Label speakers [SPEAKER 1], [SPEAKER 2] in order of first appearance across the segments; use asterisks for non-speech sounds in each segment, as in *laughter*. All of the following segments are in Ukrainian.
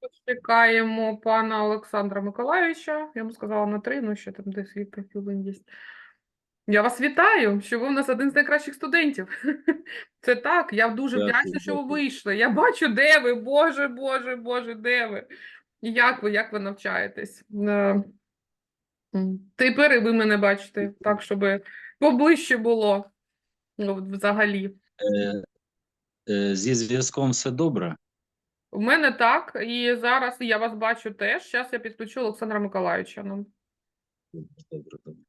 [SPEAKER 1] Почекаємо пана Олександра Миколайовича. Я йому сказала на три, ну ще там десь кілька хвилин є. Я вас вітаю, що ви у нас один з найкращих студентів. *laughs* Це так, я дуже вдячна, що ви вийшли. Я бачу, де ви, Боже, Боже, Боже, де ви? Як ви, як ви навчаєтесь? Е, Тепер і ви мене бачите, так, щоб поближче було ну, взагалі.
[SPEAKER 2] Е, е, Зі зв'язком все добре?
[SPEAKER 1] У мене так, і зараз я вас бачу теж. Зараз я підключу Олександра Миколайовича. Ну,
[SPEAKER 2] Добре, добре.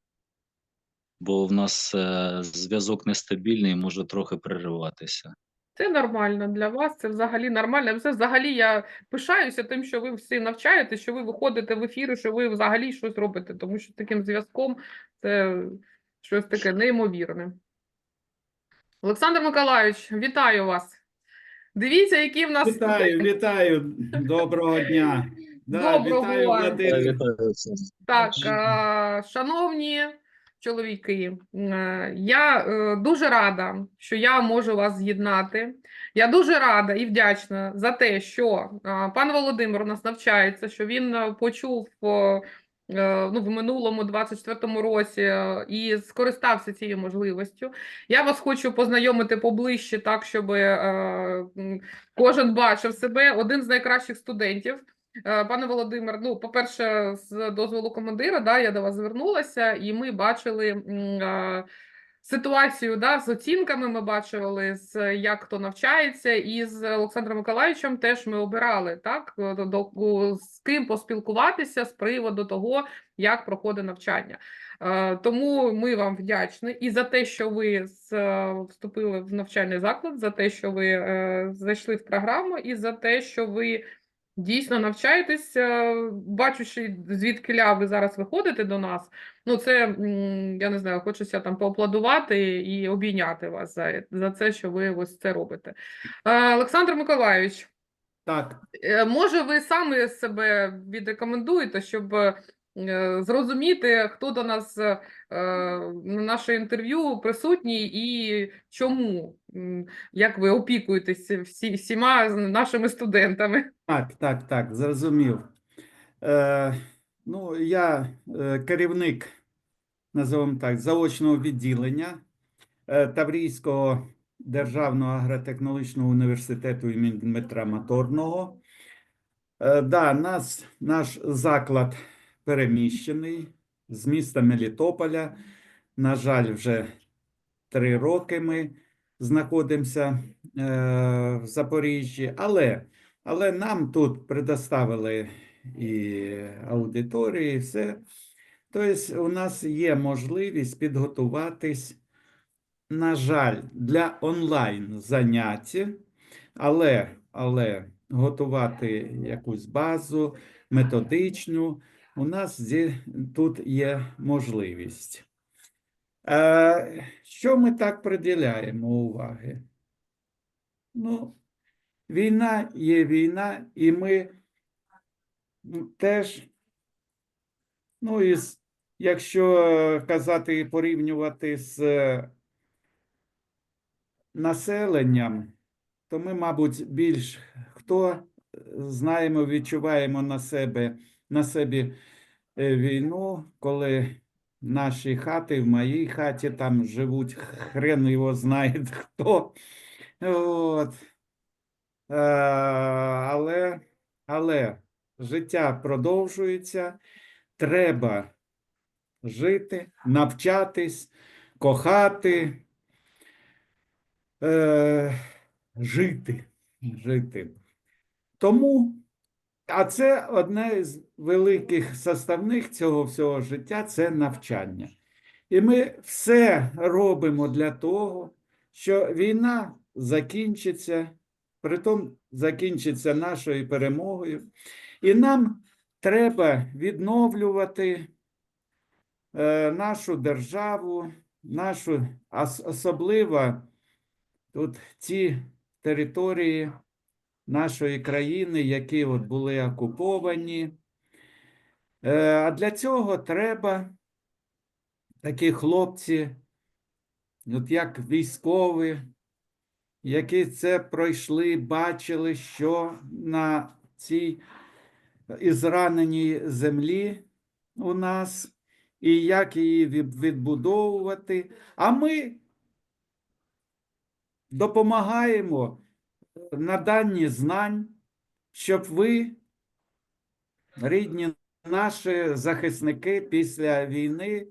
[SPEAKER 2] Бо в нас е, зв'язок нестабільний, може трохи перериватися.
[SPEAKER 1] Це нормально для вас, це взагалі нормально. Це взагалі я пишаюся тим, що ви всі навчаєте, що ви виходите в ефіри, що ви взагалі щось робите, тому що таким зв'язком це щось таке неймовірне. Олександр Миколайович, вітаю вас. Дивіться, які в нас
[SPEAKER 3] Вітаю, вітаю. Доброго дня. Да,
[SPEAKER 1] Доброго
[SPEAKER 3] вітаю,
[SPEAKER 1] вам.
[SPEAKER 3] Владимир.
[SPEAKER 1] Так, а, шановні чоловіки, е, я е, дуже рада, що я можу вас з'єднати. Я дуже рада і вдячна за те, що пан Володимир у нас навчається, що він е, почув е, ну, в минулому 24-му році е, і скористався цією можливістю. Я вас хочу познайомити поближче, так, щоб е, кожен бачив себе, один з найкращих студентів. Е, Пане Володимир, ну, по-перше, з дозволу командира, да, я до вас звернулася, і ми бачили е, ситуацію да, з оцінками. Ми бачили, з як хто навчається, і з Олександром Миколаївичем теж ми обирали так, е, до, з ким поспілкуватися з приводу того, як проходить навчання. Е, Тому ми вам вдячні і за те, що ви з- е, вступили в навчальний заклад, за те, що ви зайшли в програму, і за те, що ви Дійсно навчаєтесь, е, бачучи, звідки ви зараз виходите до нас. Ну, це я не знаю, хочеться там поаплодувати і обійняти вас за, за це, що ви ось це робите. Е, Олександр Миколаївич,
[SPEAKER 3] Так,
[SPEAKER 1] е, може, ви самі себе відрекомендуєте, щоб зрозуміти, хто до нас е, на наше інтерв'ю присутній і чому, як ви опікуєтесь всі, всіма нашими студентами.
[SPEAKER 3] так, так, так, зрозумів. Е, ну, я е, керівник, називаємо так, заочного відділення е, Таврійського державного агротехнологічного університету імені Дмитра Моторного. Е, да, нас, наш заклад переміщений з міста Мелітополя. На жаль, вже три роки ми знаходимося е, в Запоріжжі, але, але нам тут предоставили і аудиторії, і все. Тобто, у нас є можливість підготуватись, на жаль, для онлайн заняття, але, але готувати якусь базу методичну, у нас тут є можливість. Е, що ми так приділяємо уваги? Ну, війна є війна, і ми теж, ну, і якщо казати і порівнювати з е, населенням, то ми, мабуть, більш хто знаємо, відчуваємо на себе, на собі е, війну, коли наші хати, в моїй хаті там живуть, хрен його знає *laughs* хто. От. Е, але, але життя продовжується, треба жити, навчатись, кохати, е, жити, жити. Тому, а це одне з великих составних цього всього життя це навчання. І ми все робимо для того, що війна закінчиться, притом закінчиться нашою перемогою. І нам треба відновлювати е, нашу державу, нашу особливо тут ті території нашої країни, які от були окуповані. Е, А для цього треба такі хлопці, от як військові, які це пройшли, бачили, що на цій ізраненій землі у нас, і як її відбудовувати. А ми допомагаємо наданні знань, щоб ви, рідні наші захисники після війни,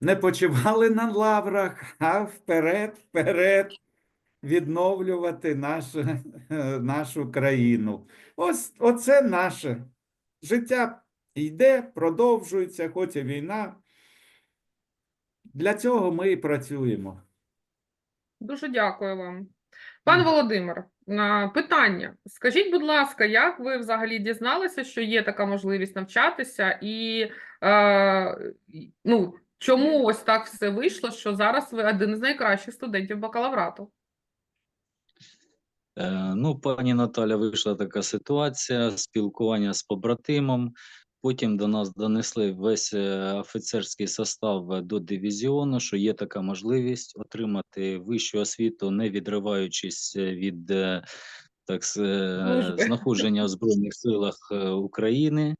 [SPEAKER 3] не почивали на лаврах, а вперед, вперед відновлювати нашу, нашу країну. Ось оце наше життя йде, продовжується, хоч і війна. Для цього ми і працюємо.
[SPEAKER 1] Дуже дякую вам. Пан Володимир, питання. Скажіть, будь ласка, як ви взагалі дізналися, що є така можливість навчатися, і е, ну, чому ось так все вийшло, що зараз ви один із найкращих студентів бакалаврату?
[SPEAKER 2] Е, Ну, пані Наталя, вийшла така ситуація, спілкування з побратимом. Потім до нас донесли весь е, офіцерський состав е, до дивізіону, що є така можливість отримати вищу освіту, не відриваючись е, від так, знаходження в Збройних силах України.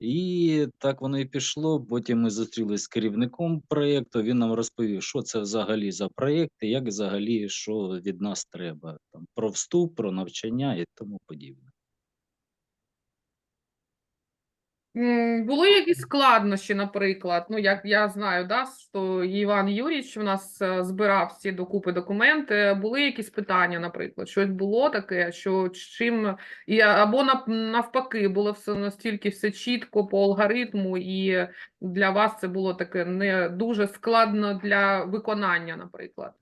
[SPEAKER 2] І так воно і пішло. Потім ми зустрілися з керівником проєкту. Він нам розповів, що це взагалі за проєкт, і як взагалі що від нас треба. Там про вступ, про навчання і тому подібне.
[SPEAKER 1] М, Були якісь складнощі, наприклад, ну як я знаю, да, що Іван Юрійович в нас е, збирав всі докупи документи. Були якісь питання, наприклад, щось було таке, що чим і або навпаки було все настільки все чітко по алгоритму, і для вас це було таке не дуже складно для виконання, наприклад.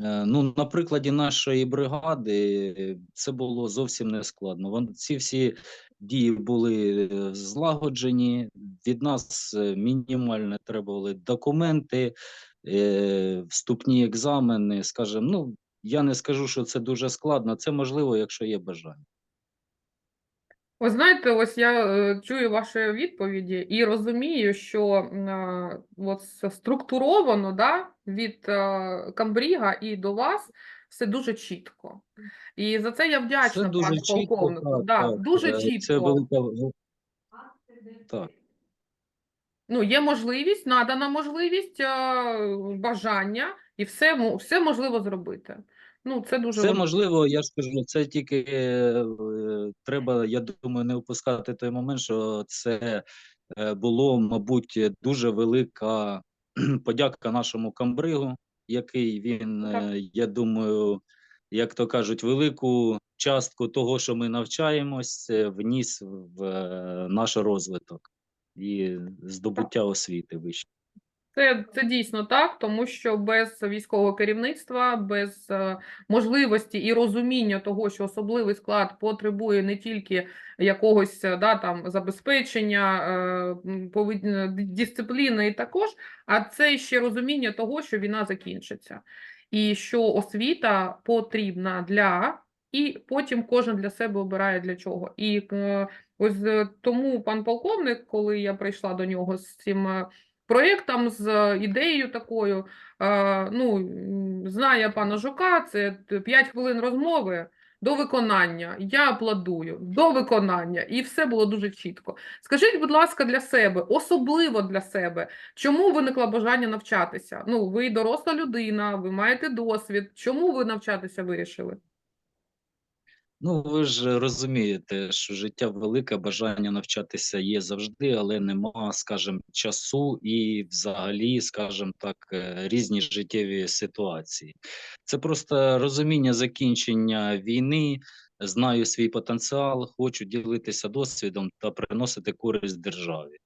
[SPEAKER 2] Е, Ну, на прикладі нашої бригади е, це було зовсім не складно. Вон ці всі дії були е, злагоджені. Від нас е, мінімально требували документи, е, вступні екзамени. Скажімо, ну я не скажу, що це дуже складно. Це можливо, якщо є бажання.
[SPEAKER 1] Ви знаєте, ось я чую ваші відповіді і розумію, що от структуровано да, від Камбріга і до вас все дуже чітко. І за це я вдячна пану полковнику.
[SPEAKER 2] Так,
[SPEAKER 1] Да,
[SPEAKER 2] так.
[SPEAKER 1] дуже
[SPEAKER 2] Е, Це
[SPEAKER 1] чітко.
[SPEAKER 2] велика так.
[SPEAKER 1] Ну, є можливість, надана можливість, е, бажання, і все, все можливо зробити. Ну, це дуже
[SPEAKER 2] Це можливо, я ж кажу, це тільки е, треба, я думаю, не опускати той момент, що це е, було, мабуть, дуже велика *clears throat* подяка нашому камбригу, який він,
[SPEAKER 1] Так.
[SPEAKER 2] е, я думаю, як то кажуть, велику частку того, що ми навчаємось, е, вніс в е, наш розвиток і здобуття освіти вище.
[SPEAKER 1] Це, це дійсно так, тому що без військового керівництва, без е, можливості і розуміння того, що особливий склад потребує не тільки якогось е, да, там, забезпечення, е, дисципліни і також, а це ще розуміння того, що війна закінчиться, і що освіта потрібна для, і потім кожен для себе обирає для чого. І ось тому пан полковник, коли я прийшла до нього з цим. Проєктом з е, ідеєю такою. е, Ну, знає пана Жука, це 5 хвилин розмови до виконання. Я аплодую до виконання, і все було дуже чітко. Скажіть, будь ласка, для себе, особливо для себе, чому виникло бажання навчатися? Ну, ви доросла людина, ви маєте досвід. Чому ви навчатися вирішили?
[SPEAKER 2] Ну, ви ж розумієте, що життя велике, бажання навчатися є завжди, але нема, скажімо, часу і взагалі, скажімо так, е, різні життєві ситуації. Це просто розуміння закінчення війни, знаю свій потенціал, хочу ділитися досвідом та приносити користь державі.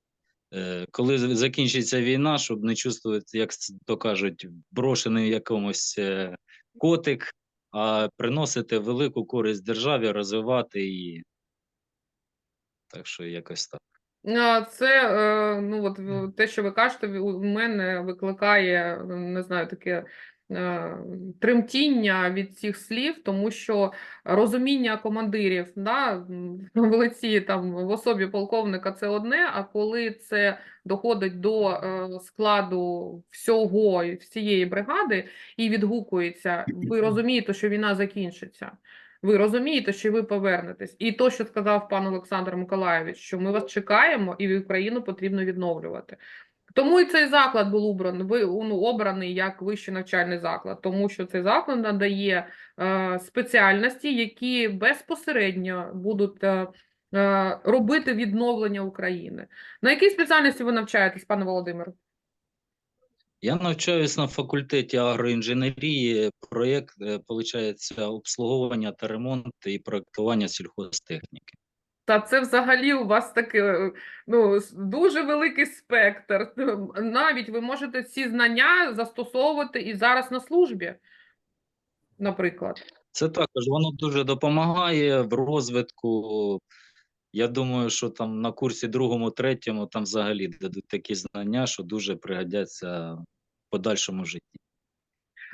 [SPEAKER 2] Е, Коли закінчиться війна, щоб не чувствувати, як то кажуть, брошений якомусь е, котик, а приносити велику користь державі, розвивати її. Так що якось так.
[SPEAKER 1] А, Це е, ну от те, що ви кажете, у мене викликає, не знаю, таке тремтіння від цих слів, тому що розуміння командирів да, в *laughs* лиці там в особі полковника це одне, а коли це доходить до е, складу всього всієї бригади і відгукується, ви розумієте, що війна закінчиться. Ви розумієте, що ви повернетесь. І то, що сказав пан Олександр Миколаєвич, що ми вас чекаємо, і Україну потрібно відновлювати. Тому і цей заклад був обраний, ну, обраний як вищий навчальний заклад, тому що цей заклад надає е, спеціальності, які безпосередньо будуть е, е, робити відновлення України. На якій спеціальності ви навчаєтесь, пане Володимире?
[SPEAKER 2] Я навчаюсь на факультеті агроінженерії. Проєкт, виходить, обслуговування та ремонт і проектування сільхозтехніки.
[SPEAKER 1] Та це взагалі у вас таке е, ну, дуже великий спектр. Навіть ви можете ці знання застосовувати і зараз на службі, наприклад.
[SPEAKER 2] Це також воно дуже допомагає в розвитку. Я думаю, що там на курсі другому, третьому там взагалі дадуть такі знання, що дуже пригодяться в подальшому житті.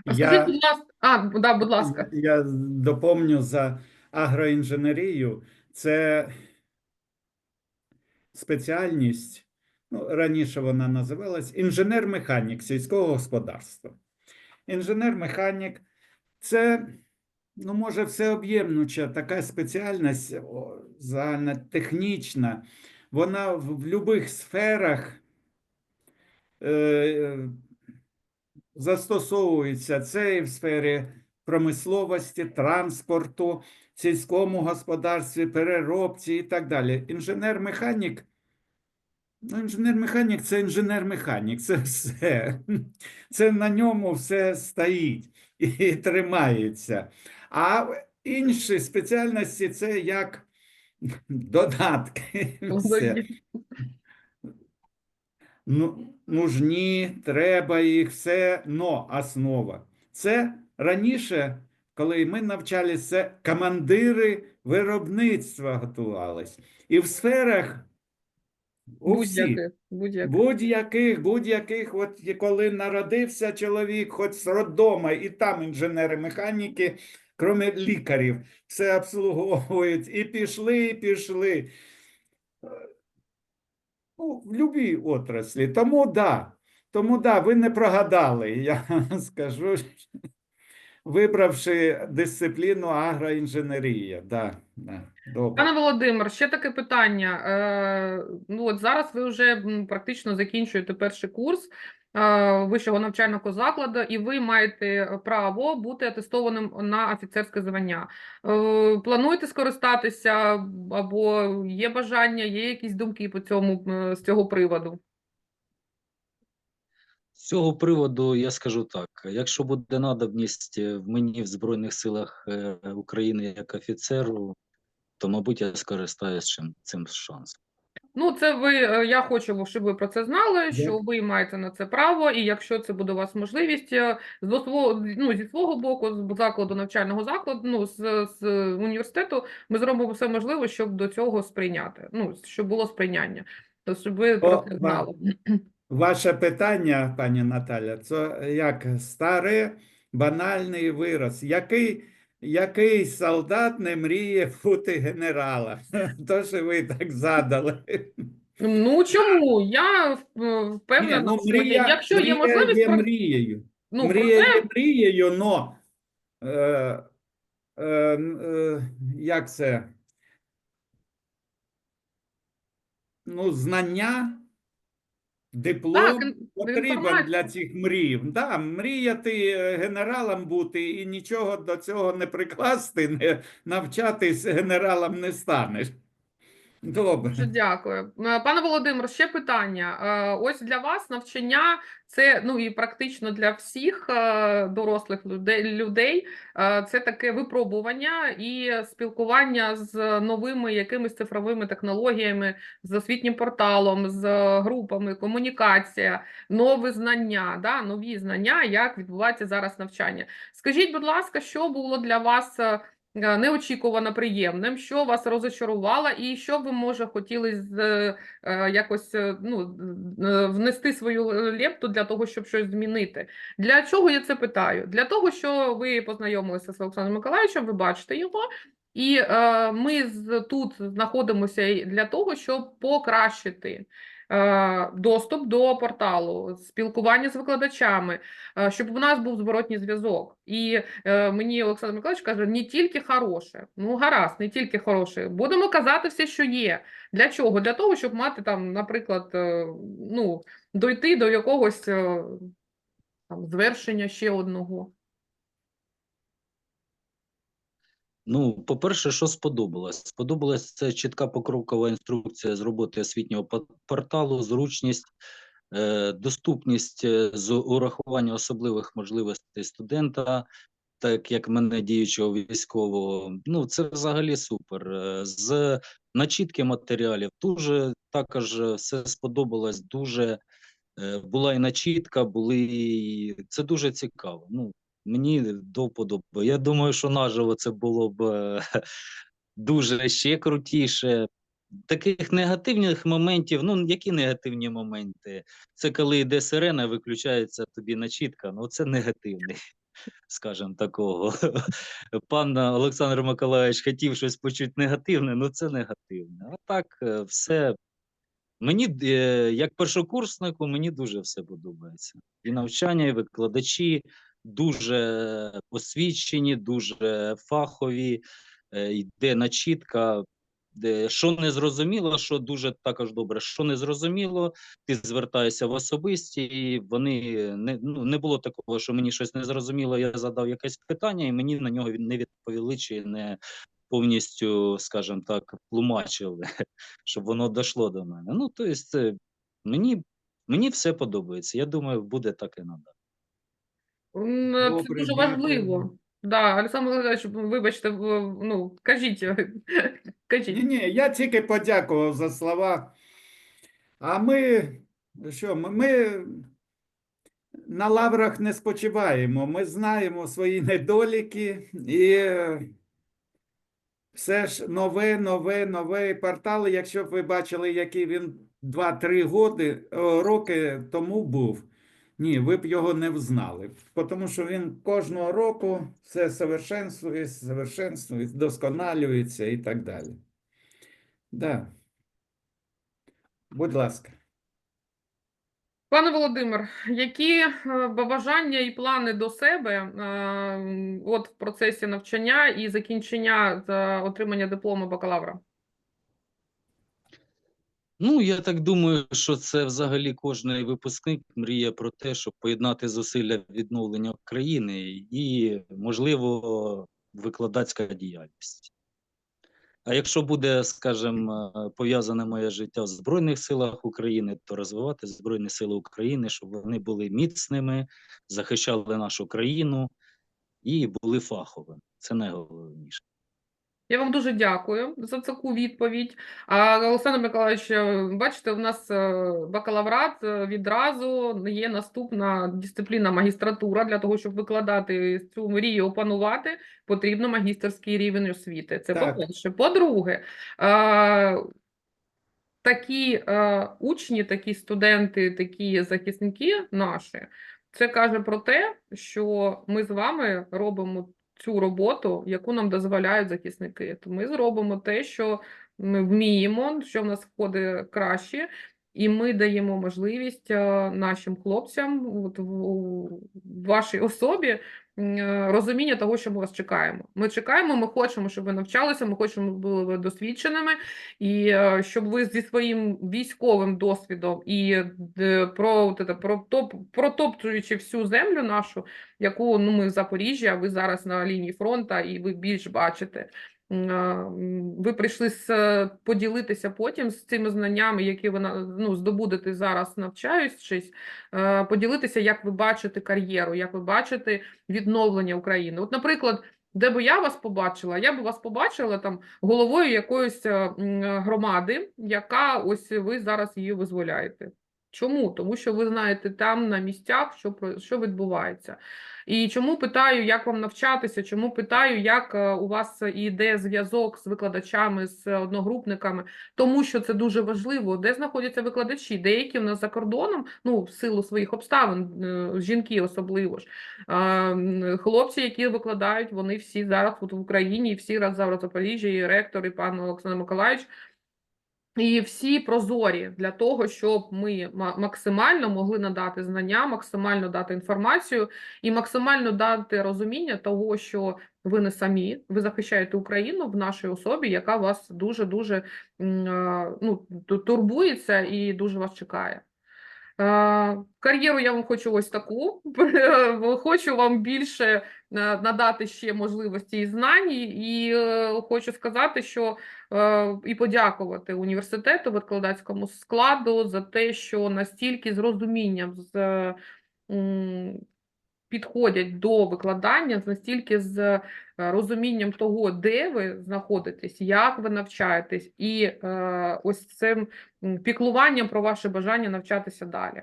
[SPEAKER 1] А скажіть, будь ласка, а, да, будь ласка.
[SPEAKER 3] Я доповню за агроінженерію. Це спеціальність, ну, раніше вона називалась інженер-механік сільського господарства. Інженер-механік це, ну, може, всеоб'ємнуча така спеціальність, загальнотехнічна. Вона в будь-яких сферах е, застосовується. Це і в сфері промисловості, транспорту, сільському господарстві, переробці і так далі. Інженер-механік. Ну, інженер-механік це інженер-механік, це все. Це на ньому все стоїть і тримається. А інші спеціальності це як додатки. Все. Ну, нужні, треба їх, все, но основа. Це раніше, коли ми навчалися, командири виробництва готувались. І в сферах
[SPEAKER 1] Будь-яких, будь-яких.
[SPEAKER 3] будь-яких, от коли народився чоловік, хоч з роддома, і там інженери-механіки, крім лікарів, все обслуговують. І пішли, і пішли. Ну, в любій отраслі. Тому да, тому да, ви не прогадали, *laughs* я скажу, вибравши дисципліну агроінженерія. Да, да, добре.
[SPEAKER 1] Пане Володимир, ще таке питання. Е, ну, от зараз ви вже практично закінчуєте перший курс е, вищого навчального закладу, і ви маєте право бути атестованим на офіцерське звання. Е, плануєте скористатися або є бажання, є якісь думки по цьому з цього приводу?
[SPEAKER 2] З цього приводу я скажу так: якщо буде надобність е, в мені в Збройних силах е, України як офіцеру, то, мабуть, я скористаюсь цим, шансом.
[SPEAKER 1] Ну, це ви, е, я хочу, щоб ви про це знали, що ви маєте на це право, і якщо це буде у вас можливість, з до свого, ну, зі свого боку, з закладу навчального закладу, ну, з, з університету, ми зробимо все можливе, щоб до цього сприйняти, ну, щоб було сприйняння, то щоб ви про це знали.
[SPEAKER 3] Ваше питання, пані Наталя, це як старий банальний вираз. Який, який солдат не мріє бути генералом? *laughs* То, що ви так задали.
[SPEAKER 1] Ну, чому? Я е, впевнена,
[SPEAKER 3] ну, мрія,
[SPEAKER 1] якщо є можливість,
[SPEAKER 3] є мрією.
[SPEAKER 1] ну,
[SPEAKER 3] Мрія
[SPEAKER 1] це
[SPEAKER 3] є мрією, но е, е, е, як це? Ну, знання, диплом
[SPEAKER 1] Так,
[SPEAKER 3] потрібен
[SPEAKER 1] інформація.
[SPEAKER 3] для цих мрій. Да, мріяти е, генералом бути і нічого до цього не прикласти, не навчатись генералом не станеш. Добре.
[SPEAKER 1] Дуже дякую. Е, Пане Володимир, ще питання. Е, Ось для вас навчання це ну і практично для всіх е, дорослих людей, це таке випробування і спілкування з новими якимись цифровими технологіями, з освітнім порталом, з групами, комунікація, нові знання, да, нові знання, як відбувається зараз навчання. Скажіть, будь ласка, що було для вас неочікувано приємним, що вас розочарувало, і що ви, може, хотіли з, е, якось е, ну, е, внести свою лепту для того, щоб щось змінити. Для чого я це питаю? Для того, що ви познайомилися з Олександром Миколаївичем, ви бачите його, і е, ми з, тут знаходимося для того, щоб покращити е, доступ до порталу, спілкування з викладачами, е, щоб у нас був зворотній зв'язок. І е, мені Олександр Миколаївич каже, не тільки хороше. Ну, гаразд, не тільки хороше. Будемо казати все, що є. Для чого? Для того, щоб мати там, наприклад, е, ну, дойти до якогось е, там, звершення ще одного.
[SPEAKER 2] Ну, по-перше, що сподобалось? Сподобалась це чітка покрокова інструкція з роботи освітнього порталу, зручність, е, доступність е, з урахування особливих можливостей студента, так як мене діючого військового. Ну, це взагалі супер. Е, З начітки матеріалів дуже також все сподобалось. Дуже була і начітка, були це дуже цікаво. Ну, Мені до вподоби. Я думаю, що наживо це було б е, *laughs* дуже ще крутіше. Таких негативних моментів, ну які негативні моменти? Це коли йде сирена, виключається тобі начітка. Ну це негативний, *laughs* скажімо такого. *laughs* Пан Олександр Миколаївич хотів щось почути негативне, ну це негативне. А так, е, все. Мені, е, як першокурснику, мені дуже все подобається. І навчання, і викладачі дуже освічені, дуже фахові, е, йде начітка. Що не зрозуміло, що дуже також добре, що не зрозуміло, ти звертаєшся в особисті, і вони не, ну, не було такого, що мені щось не зрозуміло, я задав якесь питання, і мені на нього не відповіли, чи не повністю, скажімо так, тлумачили, *laughs* щоб воно дійшло до мене. Ну, тобто, мені, мені все подобається. Я думаю, буде так і надалі.
[SPEAKER 1] М, Це
[SPEAKER 3] Добре,
[SPEAKER 1] дуже
[SPEAKER 3] дякую.
[SPEAKER 1] важливо. Да, Олександр Миколаївич, вибачте, в- ну, кажіть, *laughs* кажіть.
[SPEAKER 3] Ні, ні, я тільки подякував за слова. А ми, що, ми, ми на лаврах не спочиваємо. Ми знаємо свої недоліки і все ж нове, нове, нове портал. Якщо б ви бачили, який він 2-3 годи, о, роки тому був. Ні, ви б його не взнали, тому що він кожного року все совершенствує, совершенствує, досконалюється і так далі. Да. Будь ласка.
[SPEAKER 1] Пане Володимир, які е, бажання і плани до себе е, от в процесі навчання і закінчення та отримання диплому бакалавра?
[SPEAKER 2] Ну, я так думаю, що це взагалі кожний випускник мріє про те, щоб поєднати зусилля відновлення країни і, можливо, викладацька діяльність. А якщо буде, скажімо, е, пов'язане моє життя в Збройних силах України, то розвивати Збройні Сили України, щоб вони були міцними, захищали нашу країну і були фаховими. Це найголовніше.
[SPEAKER 1] Я вам дуже дякую за таку відповідь. А Олександр Миколаївич, е, бачите, у нас е, бакалаврат е, відразу є наступна дисципліна магістратура. Для того, щоб викладати цю мрію, опанувати, потрібно магістерський рівень освіти. Це по-перше. По-друге, такі учні, такі студенти, такі захисники наші, це каже про те, що ми з вами робимо цю роботу, яку нам дозволяють захисники. То ми зробимо те, що ми вміємо, що в нас входить краще, і ми даємо можливість е, нашим хлопцям от, в, вашій особі е, розуміння того, що ми вас чекаємо. Ми чекаємо, ми хочемо, щоб ви навчалися, ми хочемо, щоб ви були досвідченими, і е, щоб ви зі своїм військовим досвідом і про, от про топ, протоптуючи всю землю нашу, яку ну, ми в Запоріжжі, а ви зараз на лінії фронту, і ви більш бачите. Ви прийшли з, е, поділитися потім з цими знаннями, які ви ну, здобудете зараз, навчаючись, е, поділитися, як ви бачите кар'єру, як ви бачите відновлення України. От, наприклад, де би я вас побачила, я би вас побачила там головою якоїсь е, громади, яка ось ви зараз її визволяєте. Чому? Тому що ви знаєте там на місцях, що, що відбувається. І чому питаю, як вам навчатися? Чому питаю, як е, у вас іде зв'язок з викладачами, з одногрупниками? Тому що це дуже важливо, де знаходяться викладачі. Деякі в нас за кордоном, ну в силу своїх обставин, е, жінки особливо ж. Хлопці, які викладають, вони всі зараз от в Україні, і всі раз зараз в Запоріжжі, і ректор, і пан Олександр Миколаївич. І всі прозорі для того, щоб ми максимально могли надати знання, максимально дати інформацію і максимально дати розуміння того, що ви не самі, ви захищаєте Україну в нашій особі, яка вас дуже дуже ну, турбується і дуже вас чекає. Е, Кар'єру я вам хочу ось таку. *laughs* Хочу вам більше е, надати ще можливості і знань, і е, хочу сказати, що е, і подякувати університету, викладацькому складу за те, що настільки з розумінням, з підходять до викладання, настільки з е, розумінням того, де ви знаходитесь, як ви навчаєтесь, і е, ось цим піклуванням про ваше бажання навчатися далі.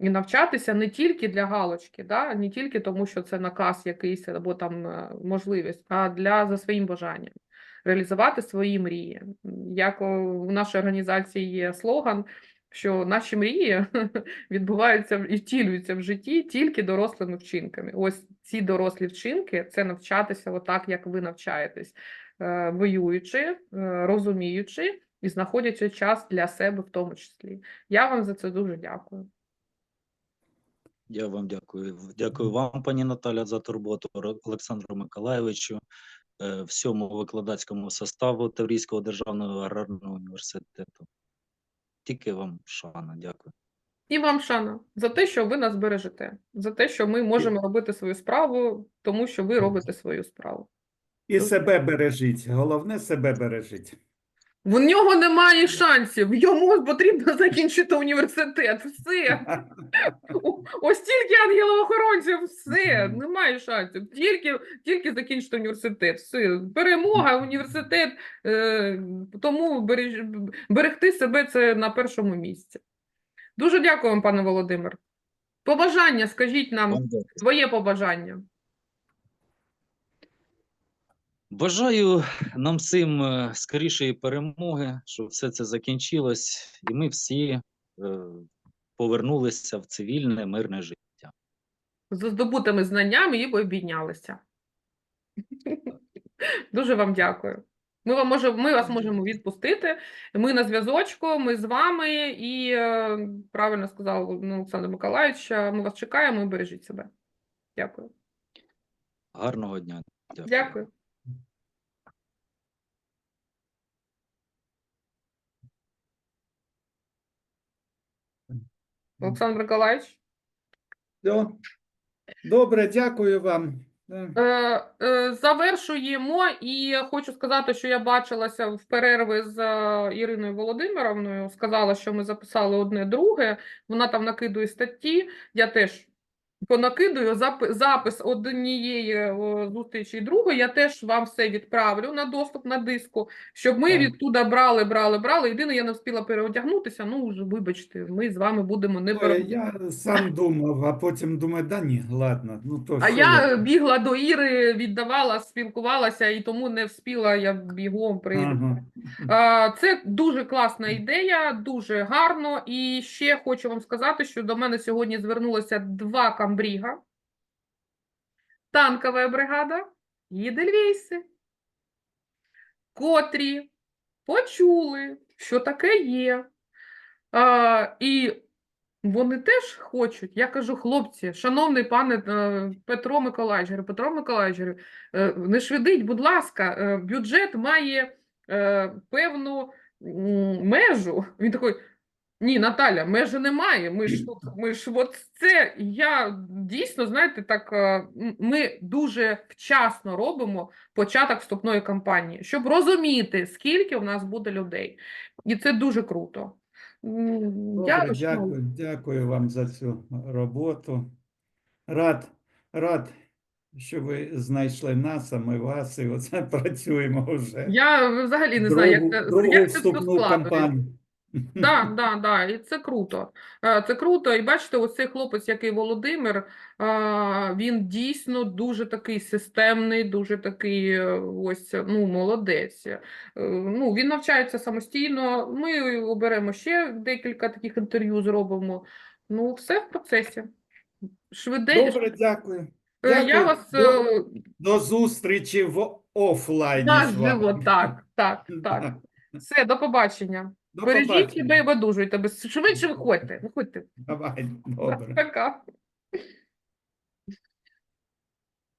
[SPEAKER 1] І навчатися не тільки для галочки, да? не тільки тому, що це наказ якийсь або там е, можливість, а для за своїм бажанням реалізувати свої мрії. Як у нашій організації є слоган, що наші мрії *laughs* відбуваються і втілюються в житті тільки дорослими вчинками. Ось ці дорослі вчинки це навчатися отак, як ви навчаєтесь, е, воюючи, е, розуміючи і знаходячи час для себе в тому числі. Я вам за це дуже дякую.
[SPEAKER 2] Я вам дякую. Дякую вам, пані Наталя, за турботу, Олександру Миколайовичу, е, всьому викладацькому составу Таврійського державного аграрного університету. Тільки вам шана, дякую.
[SPEAKER 1] І вам, Шана, за те, що ви нас бережете, за те, що ми можемо робити свою справу, тому що ви робите свою справу.
[SPEAKER 3] І себе бережіть. Головне себе бережіть.
[SPEAKER 1] В нього немає шансів. Йому потрібно закінчити університет. Все. *laughs* Ось тільки ангелоохоронців, все, немає шансів. Тільки, тільки закінчити університет. Все. Перемога, університет. Е, тому береж, берегти себе це на першому місці. Дуже дякую вам, пане Володимир. Побажання, скажіть нам своє побажання.
[SPEAKER 2] Бажаю нам всім е, скорішої перемоги, щоб все це закінчилось, і ми всі е, повернулися в цивільне мирне життя.
[SPEAKER 1] з здобутими знаннями і обійнялися. Дуже вам дякую. Ми вам може, ми вас можемо відпустити. Ми на зв'язочку, ми з вами, і е, правильно сказав ну, Олександр Миколаївич, ми вас чекаємо і бережіть себе. Дякую.
[SPEAKER 2] Гарного дня. Дякую.
[SPEAKER 1] Дякую. Олександр Миколаївич.
[SPEAKER 3] Все. Добре, дякую вам. Е,
[SPEAKER 1] Е, е, Завершуємо, і хочу сказати, що я бачилася в перерви з е, Іриною Володимировною. Сказала, що ми записали одне друге. Вона там накидує статті. Я теж понакидую запи- запис однієї зустрічі і другої. Я теж вам все відправлю на доступ на диску, щоб ми
[SPEAKER 3] Так.
[SPEAKER 1] відтуда брали, брали, брали. Єдине, я не встигла переодягнутися. Ну, вже вибачте, ми з вами будемо не пере...
[SPEAKER 3] я сам думав, а потім думаю, да ні, ладно, ну то
[SPEAKER 1] А я бігла до Іри, віддавала, спілкувалася, і тому не вспіла я бігом прийду.
[SPEAKER 3] Ага.
[SPEAKER 1] Це дуже класна ідея, дуже гарно. І ще хочу вам сказати, що до мене сьогодні звернулося два камбріга, танкова бригада і Дельвейси, котрі почули, що таке є. А, і вони теж хочуть. Я кажу, хлопці, шановний пане е, Петро Миколаївич, Петро Миколаївич, е, не швидить, будь ласка, е, бюджет має певну межу. Він такий. Ні, Наталя, межі немає. Ми ж тут, ми ж от це я дійсно, знаєте, так е, ми дуже вчасно робимо початок вступної кампанії, щоб розуміти, скільки в нас буде людей. І це дуже круто. М, Я
[SPEAKER 3] дякую, дякую вам за цю роботу. Рад, рад, що ви знайшли нас, а ми вас, і оце *laughs* працюємо вже.
[SPEAKER 1] я взагалі не знаю, як це,
[SPEAKER 3] другу
[SPEAKER 1] як це
[SPEAKER 3] вступну кампанію.
[SPEAKER 1] Да, *laughs* да, да, і це круто. Е, Це круто. І бачите, ось цей хлопець, який Володимир, е, він дійсно дуже такий системний, дуже такий е, ось, ну, молодець. Ну, він навчається самостійно. Ми оберемо ще декілька таких інтерв'ю зробимо. Ну, все в процесі. Швиденько.
[SPEAKER 3] Добре, дякую.
[SPEAKER 1] Е, Я вас
[SPEAKER 3] До- До зустрічі в офлайні
[SPEAKER 1] наживо, так, так, так. *laughs* Все, до побачення. Бережіть себе і видужуйте. Швидше виходьте. Виходьте.
[SPEAKER 3] Давай, добре.
[SPEAKER 1] Пока.